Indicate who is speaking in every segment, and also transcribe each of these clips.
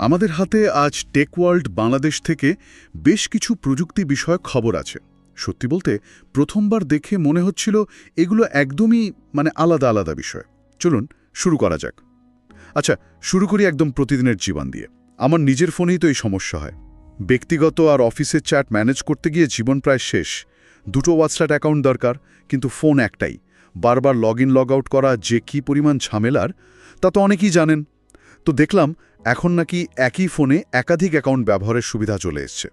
Speaker 1: আমাদের হাতে আজ টেক ওয়ার্ল্ড বাংলাদেশ থেকে বেশ কিছু প্রযুক্তি বিষয়ক খবর আছে। সত্যি বলতে, প্রথমবার দেখে মনে হচ্ছিল এগুলো একদমই মানে আলাদা আলাদা বিষয়। চলুন, শুরু করা যাক। আচ্ছা শুরু করি একদম প্রতিদিনের জীবন দিয়ে। আমার নিজের ফোনেই তো এই সমস্যা হয়। ব্যক্তিগত আর অফিসের চ্যাট ম্যানেজ করতে গিয়ে জীবন প্রায় শেষ। দুটো হোয়াটসঅ্যাপ অ্যাকাউন্ট দরকার, কিন্তু ফোন একটাই। বারবার লগ ইন লগ আউট করা যে কী পরিমাণ ঝামেলার, তা তো অনেকেই জানেন। তো দেখলাম এখন নাকি একই ফোনে একাধিক অ্যাকাউন্ট ব্যবহারের সুবিধা চলে এসছে।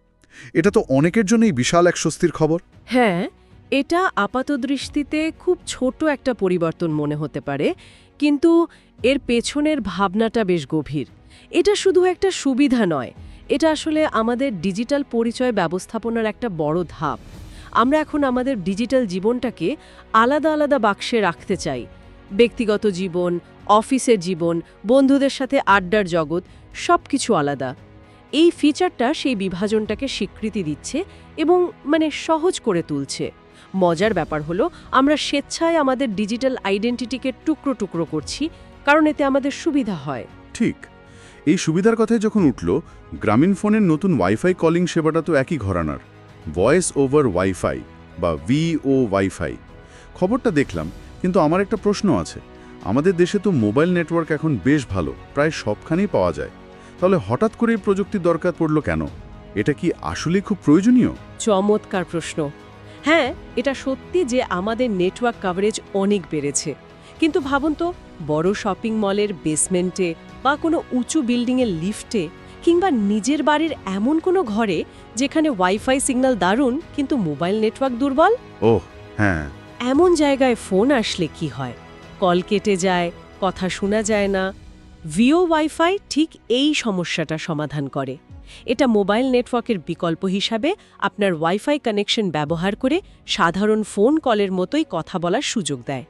Speaker 1: এটা তো অনেকের জন্যই বিশাল এক স্বস্তির খবর।
Speaker 2: হ্যাঁ এটা আপাতদৃষ্টিতে খুব ছোট একটা পরিবর্তন মনে হতে পারে, কিন্তু এর পেছনের ভাবনাটা বেশ গভীর। এটা শুধু একটা সুবিধা নয়, এটা আসলে আমাদের ডিজিটাল পরিচয় ব্যবস্থাপনার একটা বড় ধাপ। আমরা এখন আমাদের ডিজিটাল জীবনটাকে আলাদা আলাদা বাক্সে রাখতে চাই, ব্যক্তিগত জীবন অফিসের জীবন, বন্ধুদের সাথে আড্ডার জগৎ সব কিছু আলাদা। এই ফিচারটা সেই বিভাজনটাকে স্বীকৃতি দিচ্ছে এবং মানে সহজ করে তুলছে। মজার ব্যাপার হলো, আমরা স্বেচ্ছায় আমাদের ডিজিটাল আইডেন্টিটিকে টুকরো টুকরো করছি, কারণ এতে আমাদের সুবিধা হয়।
Speaker 1: ঠিক। এই সুবিধার কথাই যখন উঠল, গ্রামীণ ফোনের নতুন ওয়াইফাই কলিং সেবাটা তো একই ঘরানার। ভয়েস ওভার ওয়াইফাই বা ভিও ওয়াইফাই খবরটা দেখলাম, কিন্তু আমার একটা প্রশ্ন আছে। আমাদের দেশে তো মোবাইল নেটওয়ার্ক এখন বেশ ভালো প্রায় সবখানেই পাওয়া যায়। তাহলে হঠাৎ করে এই প্রযুক্তির দরকার পড়ল কেন? এটা কি আসলেই খুব প্রয়োজনীয়?
Speaker 2: চমৎকার প্রশ্ন। হ্যাঁ এটা সত্যি যে আমাদের নেটওয়ার্ক কাভারেজ অনেক বেড়েছে। কিন্তু ভাবুন তো বড় শপিং মলের বেসমেন্টে বা কোনো উঁচু বিল্ডিংয়ের লিফটে কিংবা নিজের বাড়ির এমন কোনো ঘরে যেখানে ওয়াইফাই সিগন্যাল দারুণ কিন্তু মোবাইল নেটওয়ার্ক দুর্বল?
Speaker 1: ওহ হ্যাঁ।
Speaker 2: এমন জায়গায় ফোন আসলে কি হয়? কল কেটে যায়, কথা শোনা যায় না। ভিও ওয়াইফাই ঠিক এই সমস্যাটা সমাধান করে। এটা মোবাইল নেটওয়ার্কের বিকল্প হিসাবে আপনার ওয়াইফাই কানেকশন ব্যবহার করে সাধারণ ফোন কলের মতোই কথা বলার সুযোগ দেয়।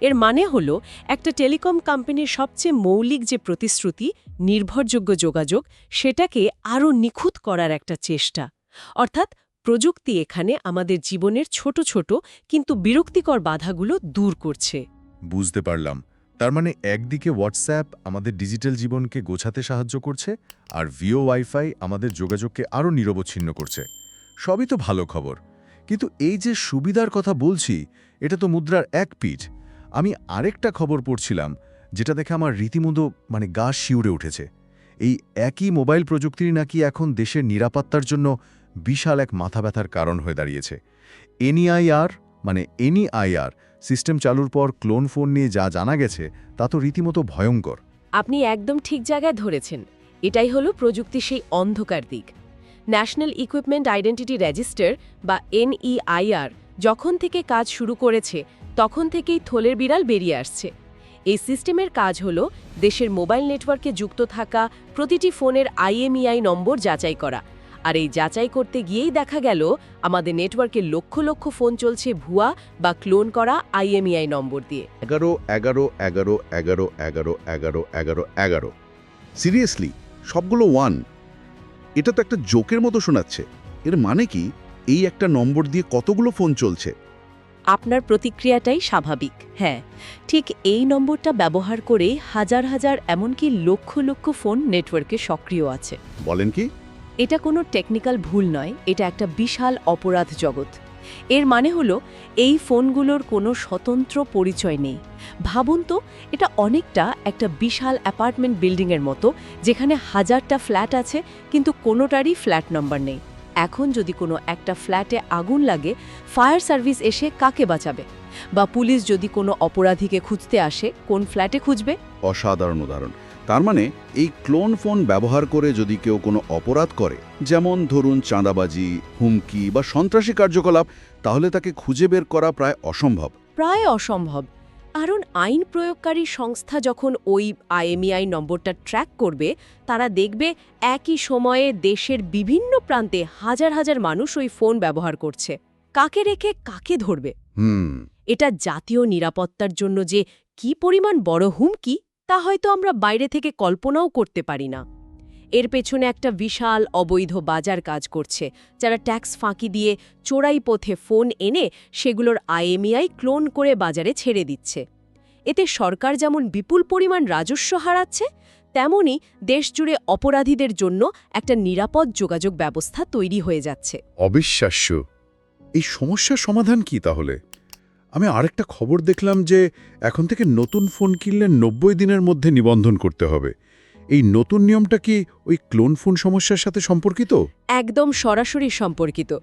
Speaker 2: এর মানে হল, একটা টেলিকম কোম্পানির সবচেয়ে মৌলিক যে প্রতিশ্রুতি, নির্ভরযোগ্য যোগাযোগ, সেটাকে আরও নিখুঁত করার একটা চেষ্টা। অর্থাৎ প্রযুক্তি এখানে আমাদের জীবনের ছোট ছোট কিন্তু বিরক্তিকর বাধাগুলো দূর করছে।
Speaker 3: বুঝতে পারলাম। তার মানে একদিকে হোয়াটসঅ্যাপ আমাদের ডিজিটাল জীবনকে গোছাতে সাহায্য করছে আর ভিও ওয়াইফাই আমাদের যোগাযোগকে আরও নিরবচ্ছিন্ন করছে। সবই তো ভালো খবর। কিন্তু এই যে সুবিধার কথা বলছি, এটা তো মুদ্রার এক পিঠ। আমি আরেকটা খবর পড়ছিলাম, যেটা দেখে আমার রীতিমতো মানে গা শিউরে উঠেছে। এই একই মোবাইল প্রযুক্তির নাকি এখন দেশের নিরাপত্তার জন্য বিশাল এক মাথা ব্যথার কারণ হয়ে দাঁড়িয়েছে। এনইআইআর মানে এনইআইআর সিস্টেম চালুর পর ক্লোন ফোন নিয়ে যা জানা গেছে, তা তো রীতিমতো ভয়ঙ্কর।
Speaker 2: আপনি একদম ঠিক জায়গায় ধরেছেন। এটাই হলো প্রযুক্তি সেই অন্ধকার দিক। ন্যাশনাল ইকুইপমেন্ট আইডেন্টিটি রেজিস্টার বা এনইআইআর যখন থেকে কাজ শুরু করেছে, তখন থেকেই থলের বিড়াল বেরিয়ে আসছে। এই সিস্টেমের কাজ হল দেশের মোবাইল নেটওয়ার্কে যুক্ত থাকা প্রতিটি ফোনের আইএমইআই নম্বর যাচাই করা। আর এই যাচাই করতে গিয়েই দেখা গেল আমাদের নেটওয়ার্কে লক্ষ লক্ষ ফোন চলছে ভুয়া বা ক্লোন করা আইএমইআই নম্বর দিয়ে।
Speaker 1: এগারো এগারো এগারো এগারো এগারো এগারো এগারো এগারো। সিরিয়াসলি সবগুলো ওয়ান। এটা তো একটা জোকের মতো শোনাচ্ছে। এর মানে কি? এই একটা নম্বর দিয়ে কতগুলো ফোন চলছে?
Speaker 2: আপনার প্রতিক্রিয়াটাই স্বাভাবিক হ্যাঁ। ঠিক এই নম্বরটা ব্যবহার করে হাজার হাজার এমনকি লক্ষ লক্ষ ফোন নেটওয়ার্কে সক্রিয় আছে।
Speaker 1: বলেন কি?
Speaker 2: এটা কোনো টেকনিক্যাল ভুল নয়, এটা একটা বিশাল অপরাধ জগৎ। এর মানে হলো, এই ফোনগুলোর কোনো স্বতন্ত্র পরিচয় নেই। ভাবুন তো, এটা অনেকটা একটা বিশাল অ্যাপার্টমেন্ট বিল্ডিংয়ের মতো, যেখানে হাজারটা ফ্ল্যাট আছে, কিন্তু কোনোটারই ফ্ল্যাট নম্বর নেই। এখন যদি কোনো একটা ফ্ল্যাটে আগুন লাগে, ফায়ার সার্ভিস এসে কাকে বাঁচাবে? বা পুলিশ যদি কোনো অপরাধীকে খুঁজতে আসে, কোন ফ্ল্যাটে খুঁজবে?
Speaker 1: অসাধারণ উদাহরণ। তার মানে এই ক্লোন ফোন ব্যবহার করে যদি কেউ কোনো অপরাধ করে যেমন ধরুন চাঁদাবাজি হুমকি বা সন্ত্রাসী কার্যকলাপ তাহলে তাকে খুঁজে বের করা প্রায় অসম্ভব।
Speaker 2: প্রায় অসম্ভব। কারণ আইন প্রয়োগকারী সংস্থা যখন ওই আইএমইআই নম্বরটা ট্র্যাক করবে তারা দেখবে একই সময়ে দেশের বিভিন্ন প্রান্তে হাজার হাজার মানুষ ওই ফোন ব্যবহার করছে। কাকে রেখে কাকে ধরবে?
Speaker 1: হুম।
Speaker 2: এটা জাতীয় নিরাপত্তার জন্য যে কি পরিমাণ বড় হুমকি তা হয়তো আমরা বাইরে থেকে কল্পনাও করতে পারি না। এর পেছনে একটা বিশাল অবৈধ বাজার কাজ করছে, যারা ট্যাক্স ফাঁকি দিয়ে চোরাই পথে ফোন এনে সেগুলোর আইএমইআই ক্লোন করে বাজারে ছেড়ে দিচ্ছে। এতে সরকার যেমন বিপুল পরিমাণ রাজস্ব হারাচ্ছে তেমনি দেশজুড়ে অপরাধীদের জন্য একটা নিরাপদ যোগাযোগ ব্যবস্থা তৈরি হয়ে যাচ্ছে।
Speaker 4: অবিশ্বাস্য। এই সমস্যার সমাধান কি তাহলে? আমি আরেকটা খবর দেখলাম যে এখন থেকে নতুন ফোন কিনলে নব্বই দিনের মধ্যে নিবন্ধন করতে হবে। এই নতুন নিয়মটা কি ওই ক্লোন ফোন সমস্যার সাথে সম্পর্কিত?
Speaker 2: একদম সরাসরি সম্পর্কিত।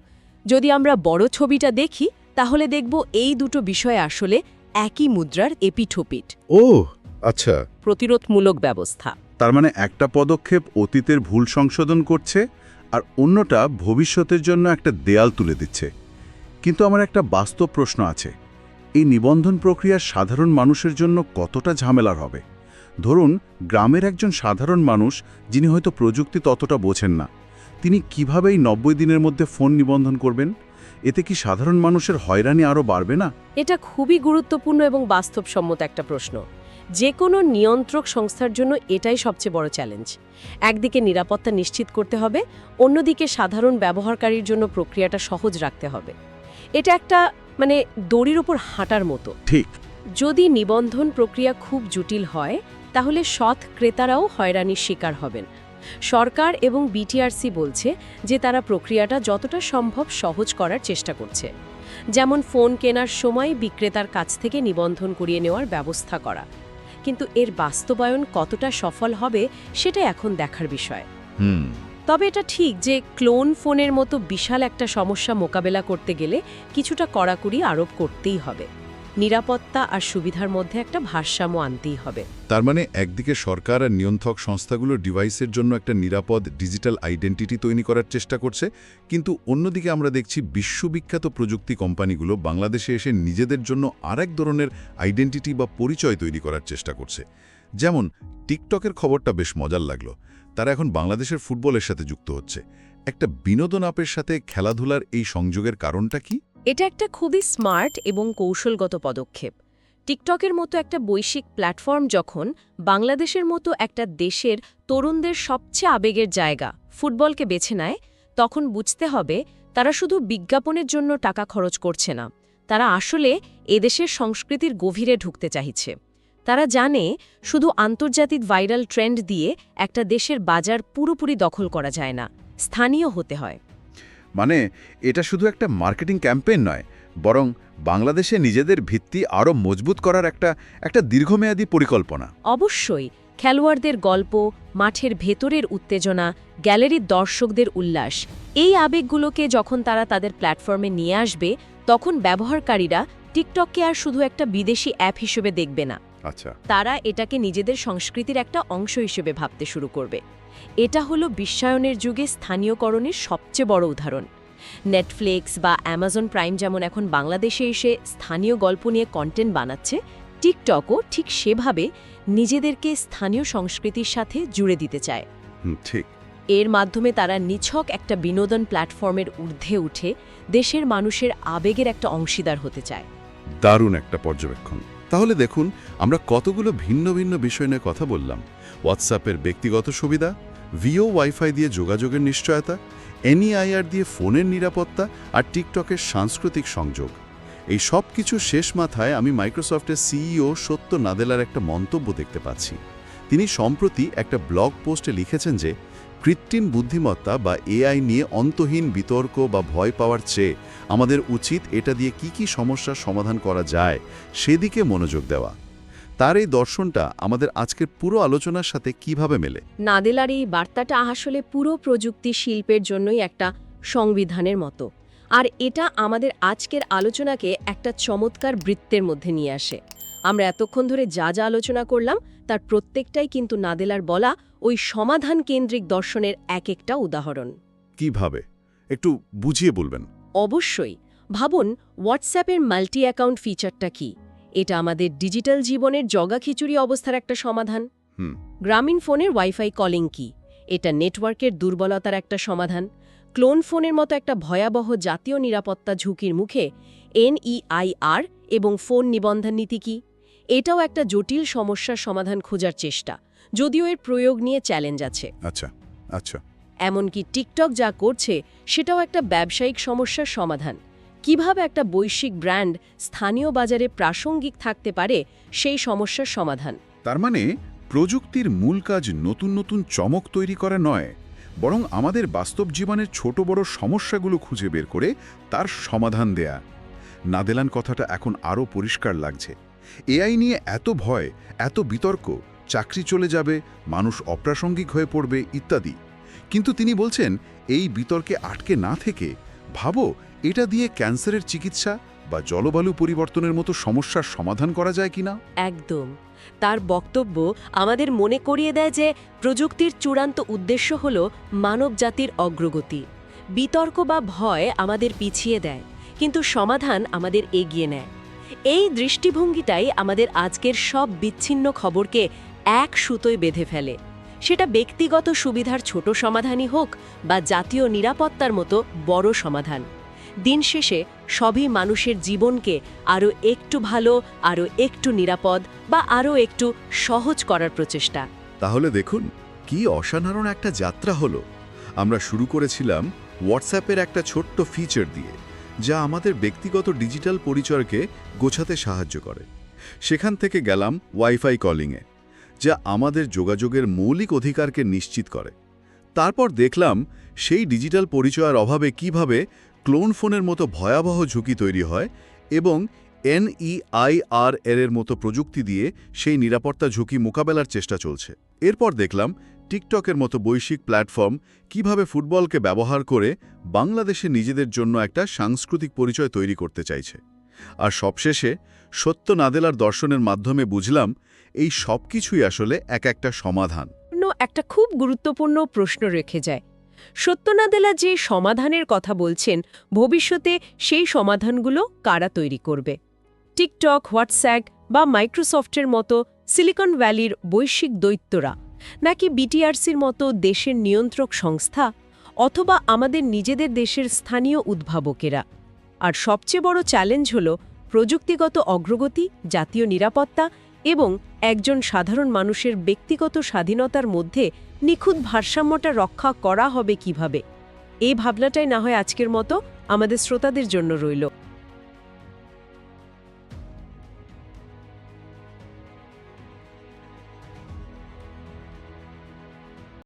Speaker 2: যদি আমরা বড় ছবিটা দেখি তাহলে দেখব এই দুটো বিষয় আসলে একই মুদ্রার এপিঠোপিট
Speaker 4: ও আচ্ছা।
Speaker 2: প্রতিরোধমূলক ব্যবস্থা।
Speaker 1: তার মানে একটা পদক্ষেপ অতীতের ভুল সংশোধন করছে আর অন্যটা ভবিষ্যতের জন্য একটা দেয়াল তুলে দিচ্ছে। কিন্তু আমার একটা বাস্তব প্রশ্ন আছে। এই নিবন্ধন প্রক্রিয়া সাধারণ মানুষের জন্য কতটা ঝামেলার হবে? ধরুন, গ্রামের একজন সাধারণ মানুষ, যিনি হয়তো প্রযুক্তি ততটা বোঝেন না, তিনি কীভাবে এই নব্বই দিনের মধ্যে ফোন নিবন্ধন করবেন? এতে কি সাধারণ মানুষের হয়রানি আরও বাড়বে না?
Speaker 2: এটা খুবই গুরুত্বপূর্ণ এবং বাস্তবসম্মত একটা প্রশ্ন। যে কোনো নিয়ন্ত্রক সংস্থার জন্য এটাই সবচেয়ে বড় চ্যালেঞ্জ। একদিকে নিরাপত্তা নিশ্চিত করতে হবে, অন্যদিকে সাধারণ ব্যবহারকারীর জন্য প্রক্রিয়াটা সহজ রাখতে হবে। এটা একটা মানে দড়ির ওপর হাঁটার মতো।
Speaker 1: ঠিক।
Speaker 2: যদি নিবন্ধন প্রক্রিয়া খুব জটিল হয় তাহলে সৎ ক্রেতারাও হয়রানির শিকার হবেন। সরকার এবং বিটিআরসি বলছে যে তারা প্রক্রিয়াটা যতটা সম্ভব সহজ করার চেষ্টা করছে। যেমন ফোন কেনার সময় বিক্রেতার কাছ থেকে নিবন্ধন করিয়ে নেওয়ার ব্যবস্থা করা। কিন্তু এর বাস্তবায়ন কতটা সফল হবে সেটা এখন দেখার বিষয়।
Speaker 4: হুম।
Speaker 2: তবে এটা ঠিক যে ক্লোন ফোনের মতো বিশাল একটা সমস্যা মোকাবেলা করতে গেলে কিছুটা কড়াকড়ি আরোপ করতেই হবে। নিরাপত্তা আর সুবিধার মধ্যে একটা ভারসাম্য আনতেই হবে।
Speaker 5: তার মানে একদিকে সরকার আর নিয়ন্ত্রক সংস্থাগুলো ডিভাইসের জন্য একটা নিরাপদ ডিজিটাল আইডেন্টিটি তৈরি করার চেষ্টা করছে, কিন্তু অন্যদিকে আমরা দেখছি বিশ্ববিখ্যাত প্রযুক্তি কোম্পানিগুলো বাংলাদেশে এসে নিজেদের জন্য আরেক ধরনের আইডেন্টিটি বা পরিচয় তৈরি করার চেষ্টা করছে। যেমন টিকটকের খবরটা বেশ মজার লাগল। তারা এখন বাংলাদেশের ফুটবলের সাথে যুক্ত হচ্ছে। একটা বিনোদন আপের সাথে খেলাধুলার এই সংযোগের কারণটা কি?
Speaker 2: এটা একটা খুবই স্মার্ট এবং কৌশলগত পদক্ষেপ। টিকটকের মতো একটা বৈশ্বিক প্ল্যাটফর্ম যখন বাংলাদেশের মতো একটা দেশের তরুণদের সবচেয়ে আবেগের জায়গা ফুটবলকে বেছে নেয়, তখন বুঝতে হবে তারা শুধু বিজ্ঞাপনের জন্য টাকা খরচ করছে না, তারা আসলে এদেশের সংস্কৃতির গভীরে ঢুকতে চাইছে। তারা জানে শুধু আন্তর্জাতিক ভাইরাল ট্রেন্ড দিয়ে একটা দেশের বাজার পুরোপুরি দখল করা যায় না স্থানীয় হতে হয়।
Speaker 1: মানে এটা শুধু একটা মার্কেটিং ক্যাম্পেইন নয় বরং বাংলাদেশে নিজেদের ভিত্তি আরও মজবুত করার একটা একটা দীর্ঘমেয়াদী পরিকল্পনা।
Speaker 2: অবশ্যই খেলোয়াড়দের গল্প মাঠের ভেতরের উত্তেজনা গ্যালারির দর্শকদের উল্লাস এই আবেগগুলোকে যখন তারা তাদের প্ল্যাটফর্মে নিয়ে আসবে তখন ব্যবহারকারীরা টিকটককে আর শুধু একটা বিদেশি অ্যাপ হিসেবে দেখবে না।
Speaker 1: আচ্ছা।
Speaker 2: তারা এটাকে নিজেদের সংস্কৃতির একটা অংশ হিসেবে ভাবতে শুরু করবে। এটা হলো বিশ্বায়নের যুগে স্থানীয়করণের সবচেয়ে বড় উদাহরণ। নেটফ্লিক্স বা অ্যামাজন প্রাইম যেমন এখন বাংলাদেশে এসে স্থানীয় গল্প নিয়ে কন্টেন্ট বানাচ্ছে টিকটকও ঠিক সেভাবে নিজেদেরকে স্থানীয় সংস্কৃতির সাথে জুড়ে দিতে চায়।
Speaker 1: ঠিক।
Speaker 2: এর মাধ্যমে তারা নিছক একটা বিনোদন প্ল্যাটফর্মের ঊর্ধ্বে উঠে দেশের মানুষের আবেগের একটা অংশীদার হতে চায়।
Speaker 1: দারুণ একটা পর্যবেক্ষণ। তাহলে দেখুন, আমরা কতগুলো ভিন্ন ভিন্ন বিষয় নিয়ে কথা বললাম। হোয়াটসঅ্যাপের ব্যক্তিগত সুবিধা ভিও ওয়াইফাই দিয়ে যোগাযোগের নিশ্চয়তা এনইআইআর দিয়ে ফোনের নিরাপত্তা আর টিকটকের সাংস্কৃতিক সংযোগ। এই সব কিছু শেষ মাথায় আমি মাইক্রোসফটের সিইও সত্য নাদেলার একটা মন্তব্য দেখতে পাচ্ছি। তিনি সম্প্রতি একটা ব্লগ পোস্টে লিখেছেন যে কৃত্রিম বুদ্ধিমত্তা বা এআই নিয়ে অন্তহীন বিতর্ক বা ভয় পাওয়ার চেয়ে আমাদের উচিত এটা দিয়ে কি কি সমস্যার সমাধান করা যায় সেদিকে মনোযোগ দেওয়া। তার এই দর্শনটা আমাদের আজকের পুরো আলোচনার সাথে কীভাবে মেলে?
Speaker 2: নাদেলার এই বার্তাটা আসলে পুরো প্রযুক্তি শিল্পের জন্যই একটা সংবিধানের মতো। আর এটা আমাদের আজকের আলোচনাকে একটা চমৎকার বৃত্তের মধ্যে নিয়ে আসে। আমরা এতক্ষণ ধরে যা যা আলোচনা করলাম, তার প্রত্যেকটাই কিন্তু নাদেলার বলা ওই সমাধান কেন্দ্রিক দর্শনের এক একটা উদাহরণ।
Speaker 1: কীভাবে? একটু বুঝিয়ে বলবেন।
Speaker 2: অবশ্যই। ভাবুন হোয়াটসঅ্যাপের মাল্টি অ্যাকাউন্ট ফিচারটা কি? এটা আমাদের ডিজিটাল জীবনের জগাখিচুড়ি অবস্থার একটা সমাধান।
Speaker 1: হুম।
Speaker 2: গ্রামীণ ফোনের ওয়াইফাই কলিং কি? এটা নেটওয়ার্কের দুর্বলতার একটা সমাধান। ক্লোন ফোনের মতো একটা ভয়াবহ জাতীয় নিরাপত্তা ঝুঁকির মুখে এনইআইআর এবং ফোন নিবন্ধন নীতি কি? এটাও একটা জটিল সমস্যার সমাধান খোঁজার চেষ্টা। যদিও এর প্রয়োগ নিয়ে চ্যালেঞ্জ আছে।
Speaker 1: আচ্ছা আচ্ছা।
Speaker 2: এমনকি টিকটক যা করছে সেটাও একটা ব্যবসায়িক সমস্যার সমাধান। কীভাবে একটা বৈশ্বিক ব্র্যান্ড স্থানীয় বাজারে প্রাসঙ্গিক থাকতে পারে সেই সমস্যার সমাধান।
Speaker 1: তার মানে প্রযুক্তির মূল কাজ নতুন নতুন চমক তৈরি করা নয় বরং আমাদের বাস্তব জীবনের ছোট বড় সমস্যাগুলো খুঁজে বের করে তার সমাধান দেয়া। নাদেলান কথাটা এখন আরও পরিষ্কার লাগছে। এআই নিয়ে এত ভয় এত বিতর্ক চাকরি চলে যাবে, মানুষ অপ্রাসঙ্গিক হয়ে পড়বে ইত্যাদি। কিন্তু তিনি বলছেন, এই বিতর্কে আটকে না থেকে ভাবো, এটা দিয়ে ক্যান্সারের চিকিৎসা বা জলবায়ু পরিবর্তনের মতো সমস্যার সমাধান করা যায় কিনা?
Speaker 6: একদম। তার বক্তব্য আমাদের মনে করিয়ে দেয় যে, প্রযুক্তির চূড়ান্ত উদ্দেশ্য হল মানবজাতির অগ্রগতি। বিতর্ক বা ভয় আমাদের পিছিয়ে দেয়, কিন্তু সমাধান আমাদের এগিয়ে নেয়। এই দৃষ্টিভঙ্গিটাই আমাদের আজকের সব বিচ্ছিন্ন খবরকে এক সুতোয় বেঁধে ফেলে। সেটা ব্যক্তিগত সুবিধার ছোট সমাধানই হোক বা জাতীয় নিরাপত্তার মতো বড় সমাধান। দিন শেষে সবই মানুষের জীবনকে আরও একটু ভালো, আরও একটু নিরাপদ বা আরও একটু সহজ করার প্রচেষ্টা।
Speaker 1: তাহলে দেখুন, কি অসাধারণ একটা যাত্রা হলো। আমরা শুরু করেছিলাম হোয়াটসঅ্যাপের একটা ছোট্ট ফিচার দিয়ে, যা আমাদের ব্যক্তিগত ডিজিটাল পরিচয়কে গোছাতে সাহায্য করে। সেখান থেকে গেলাম ওয়াইফাই কলিংয়ে যা আমাদের যোগাযোগের মৌলিক অধিকারকে নিশ্চিত করে। তারপর দেখলাম সেই ডিজিটাল পরিচয়ের অভাবে কীভাবে ক্লোন ফোনের মতো ভয়াবহ ঝুঁকি তৈরি হয় এবং এনইআইআর এর মতো প্রযুক্তি দিয়ে সেই নিরাপত্তা ঝুঁকি মোকাবেলার চেষ্টা চলছে। এরপর দেখলাম টিকটকের মতো বৈশ্বিক প্ল্যাটফর্ম কীভাবে ফুটবলকে ব্যবহার করে বাংলাদেশে নিজেদের জন্য একটা সাংস্কৃতিক পরিচয় তৈরি করতে চাইছে। আর সবশেষে সত্য নাদেলার দর্শনের মাধ্যমে বুঝলাম এই সব কিছুই আসলে এক একটা সমাধান।
Speaker 2: একটা খুব গুরুত্বপূর্ণ প্রশ্ন রেখে যায়। সত্যনাদেলা যে সমাধানের কথা বলছেন, ভবিষ্যতে সেই সমাধানগুলো কারা তৈরি করবে? টিকটক, হোয়াটসঅ্যাপ বা মাইক্রোসফটের মতো সিলিকন ভ্যালির বৈশ্বিক দৈত্যরা নাকি বিটিআরসির মতো দেশের নিয়ন্ত্রক সংস্থা অথবা আমাদের নিজেদের দেশের স্থানীয় উদ্ভাবকেরা? আর সবচেয়ে বড় চ্যালেঞ্জ হল প্রযুক্তিগত অগ্রগতি, জাতীয় নিরাপত্তা এবং একজন সাধারণ মানুষের ব্যক্তিগত স্বাধীনতার মধ্যে নিখুঁত ভারসাম্যটা রক্ষা করা হবে কীভাবে? এই ভাবনাটাই না হয় আজকের মতো। আমাদের শ্রোতাদের জন্য রইল।